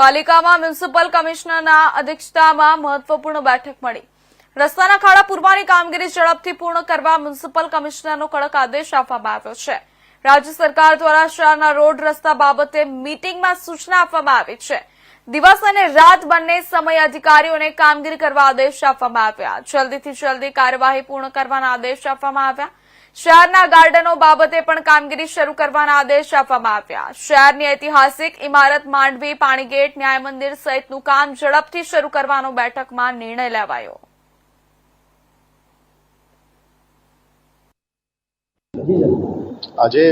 પાલિકામાં મ્યુનિસિપલ કમિશનરના અધ્યક્ષતામાં મહત્વપૂર્ણ બેઠક મળી. રસ્તાના ખાડા પૂરવાની કામગીરી ઝડપથી પૂર્ણ કરવા મ્યુનિસિપલ કમિશનરનો કડક આદેશ આપવામાં આવ્યો છે. રાજ્ય સરકાર દ્વારા શહેરના રોડ રસ્તા બાબતે મીટિંગમાં સૂચના આપવામાં આવી છે. દિવસ અને રાત બંને સમય અધિકારીઓને કામગીરી કરવા આદેશ આપવામાં આવ્યા. જલ્દીથી જલ્દી કાર્યવાહી પૂર્ણ કરવાના આદેશ આપવામાં આવ્યા. શહેરના ગાર્ડનો બાબતે પણ કામગીરી શરૂ કરવાના આદેશ આપવામાં આવ્યા. શહેરની ઐતિહાસિક ઇમારત માંડવી, પાણીગેટ ન્યાય મંદિર સહિતનું કામ ઝડપથી શરૂ કરવાનો બેઠકમાં નિર્ણય લેવાયો. આજે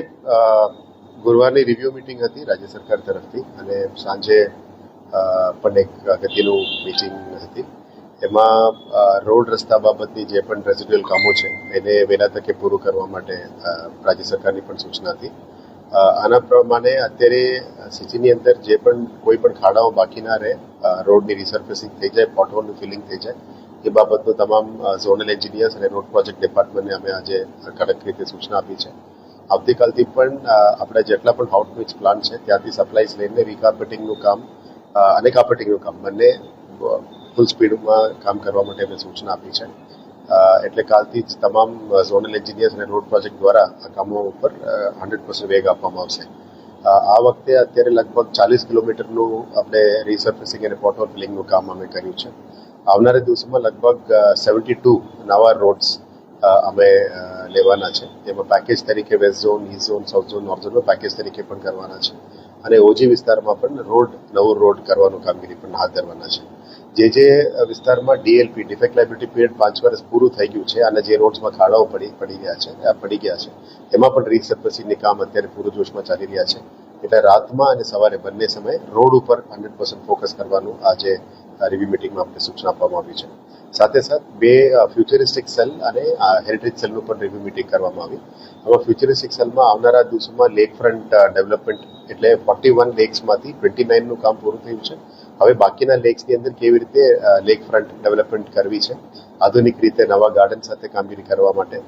ગુરુવારની રિવ્યુ મિટિંગ હતી રાજ્ય સરકાર તરફથી અને સાંજે પણ એક અગત્યનું મિટિંગ હતી. એમાં રોડ રસ્તા બાબતની જે પણ રેસિડ્યુઅલ કામો છે, એને વહેલા તકે પૂરું કરવા માટે રાજ્ય સરકારની પણ સૂચના હતી. આના પ્રમાણે અત્યારે સિટીની અંદર જે પણ કોઈ પણ ખાડાઓ બાકી ના રહે રોડની રિસર્ફેસિંગ થઈ જાય પોટહોલનું ફિલિંગ થઈ જાય, એ બાબતનું તમામ ઝોનલ એન્જિનિયર્સ અને રોડ પ્રોજેક્ટ ડિપાર્ટમેન્ટને અમે આજે કડક રીતે સૂચના આપી છે. આવતીકાલથી પણ આપણા જેટલા પણ આઉટરીચ પ્લાન છે, ત્યાંથી સપ્લાયસ લઈને રિકાર્પેટિંગનું કામ અને કાર્પેટિંગનું કામ બંને ફૂલ સ્પીડમાં કામ કરવા માટે અમે સૂચના આપી છે. એટલે કાલથી જ તમામ ઝોનલ એન્જિનિયર્સ અને રોડ પ્રોજેક્ટ દ્વારા આ કામો ઉપર હંડ્રેડ પર્સન્ટ વેગ આપવામાં આવશે. આ વખતે અત્યારે લગભગ ચાલીસ કિલોમીટરનું આપણે રિસર્ફેસિંગ અને પોટહોલ ફિલિંગનું કામ અમે કર્યું છે. આવનારા દિવસોમાં લગભગ સેવન્ટી ટુ નવા રોડ્સ અમે લેવાના છે. તેમાં પેકેજ તરીકે west zone east zone south zone north ઝોનમાં પેકેજ તરીકે પણ કરવાના છે. અને ઓજી વિસ્તારમાં પણ રોડ, નવો રોડ કરવાનું કામગીરી પણ હાથ ધરવાના છે. જે જે વિસ્તારમાં ડીએલપી ડિફેક્ટ લાયબિલિટી પીરિયડ પાંચ વર્ષ પૂરું થઈ ગયું છે અને જે રોડ્સમાં ખાડાઓ પડી પડી ગયા છે પડી ગયા છે, એમાં પણ રીસર્ફેસિંગની કામ અત્યારે પૂરજોશમાં ચાલી રહ્યા છે. એટલે રાતમાં અને સવારે બંને સમયે રોડ ઉપર હંડ્રેડ પર્સન્ટ ફોકસ કરવાનું આજે રિવ્યુ મિટિંગમાં આપણે સૂચના આપવામાં આવી છે. સાથે સાથ બે ફ્યુચરિસ્ટિક સેલ અને હેરિટેજ સેલનું પણ રિવ્યુ મિટિંગ કરવામાં આવી. આમાં ફ્યુચરિસ્ટિક સેલમાં આવનારા દિવસોમાં લેક ફ્રન્ટ ડેવલપમેન્ટ એટલે ફોર્ટી વન લેક્સમાંથી ટ્વેન્ટી નાઇનનું કામ પૂરું થયું છે. હવે બાકીના લેક્સની અંદર કેવી રીતે લેક ફ્રન્ટ ડેવલપમેન્ટ કરવી છે, આધુનિક રીતે નવા ગાર્ડન સાથે કામગીરી કરવા માટે.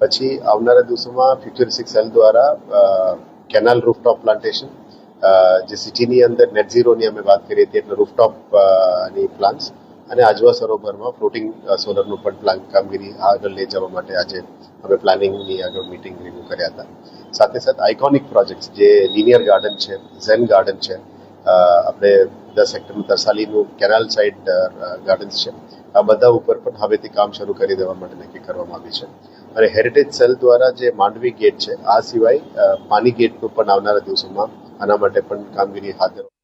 પછી આવનારા દિવસોમાં ફ્યુચરિસ્ટિક સેલ દ્વારા કેનાલ રૂફટોપ પ્લાન્ટેશન જે સિટીની અંદર નેટ ઝીરોની અમે વાત કરીએ હતી એટલે રૂફટોપની પ્લાન્સ અને આજવા સરોવરમાં ફ્લોટિંગ સોલરનું પણ પ્લાન કામગીરી આગળ લઈ જવા માટે આજે અમે પ્લાનિંગની આગળ મિટિંગ રિવ્યુ કર્યા હતા. સાથે સાથે આઇકોનિક પ્રોજેક્ટ્સ જે લિનિયર ગાર્ડન છે ઝેન ગાર્ડન છે આપણે દસ હેક્ટરનું તરસાલીનું કેનાલ સાઇડ ગાર્ડન્સ છે. આ બધા ઉપર પણ હવેથી કામ શરૂ કરી દેવા માટે નક્કી કરવામાં આવી છે. અને હેરિટેજ સેલ દ્વારા જે માંડવી ગેટ છે, આ સિવાય પાની ગેટનું પણ આવનારા દિવસોમાં આના માટે પણ કામગીરી હાથ ધરવા